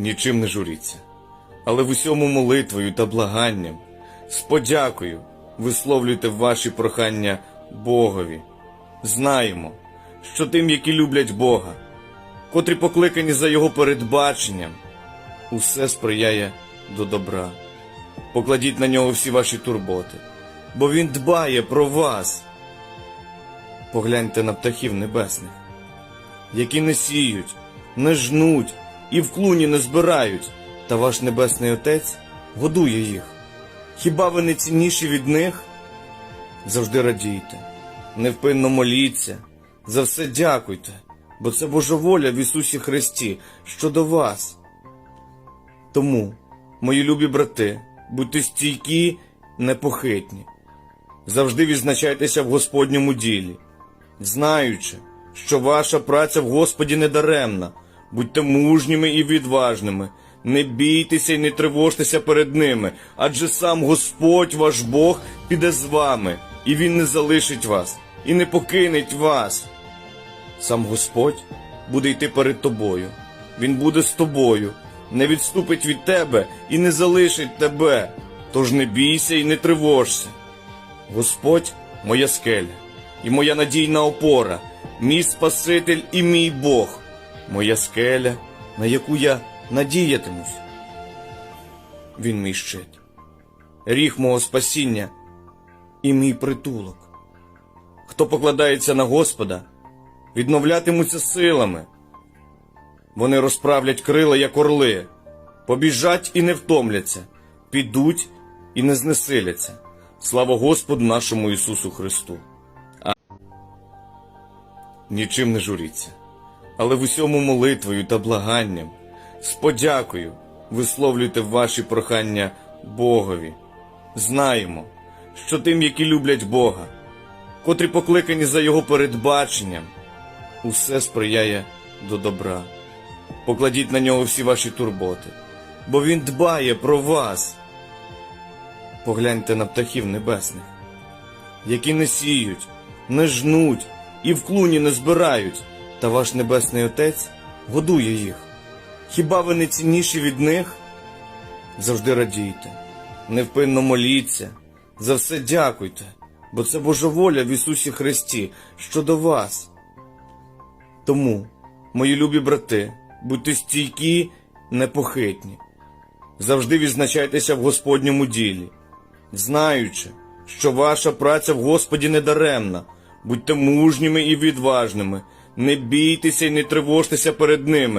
нічим не журіться, але в усьому молитвою та благанням, з подякою висловлюйте ваші прохання Богові. Знаємо, що тим, які люблять Бога, котрі покликані за Його передбаченням, усе сприяє до добра. Покладіть на нього всі ваші турботи, бо Він дбає про вас. Погляньте на птахів небесних, які не сіють, не жнуть і в клуні не збирають, та ваш небесний Отець годує їх. Хіба ви не цінніші від них? Завжди радійте, невпинно моліться, за все дякуйте, бо це Божа воля в Ісусі Христі щодо вас. Тому, мої любі брати, будьте стійкі, непохитні, завжди відзначайтеся в Господньому ділі, знаючи, що ваша праця в Господі не даремна, будьте мужніми і відважними, не бійтеся і не тривожтеся перед ними, адже сам Господь ваш Бог піде з вами, і Він не залишить вас, і не покинеть вас. Сам Господь буде йти перед тобою. Він буде з тобою, не відступить від тебе і не залишить тебе. Тож не бійся і не тривожся. Господь моя скеля і моя надійна опора, мій Спаситель і мій Бог, моя скеля, на яку я надіятимусь. Він мій щит, ріг мого спасіння і мій притулок. Хто покладається на Господа, відновлятимуться силами. Вони розправлять крила, як орли, побіжать і не втомляться, підуть і не знесиляться. Слава Господу нашому Ісусу Христу. А... Нічим не журіться, але в усьому молитвою та благанням, з подякою висловлюйте ваші прохання Богові. Знаємо, що тим, які люблять Бога, котрі покликані за Його передбаченням, усе сприяє до добра. Покладіть на нього всі ваші турботи, бо Він дбає про вас. Погляньте на птахів небесних, які не сіють, не жнуть і в клуні не збирають, та ваш небесний Отець годує їх. Хіба ви не цінніші від них? Завжди радійте, невпинно моліться, за все дякуйте, бо це Божа воля в Ісусі Христі щодо вас. Тому, мої любі брати, будьте стійкі, непохитні, завжди відзначайтеся в Господньому ділі, знаючи, що ваша праця в Господі не даремна, будьте мужніми і відважними, не бійтеся і не тривожтеся перед ними.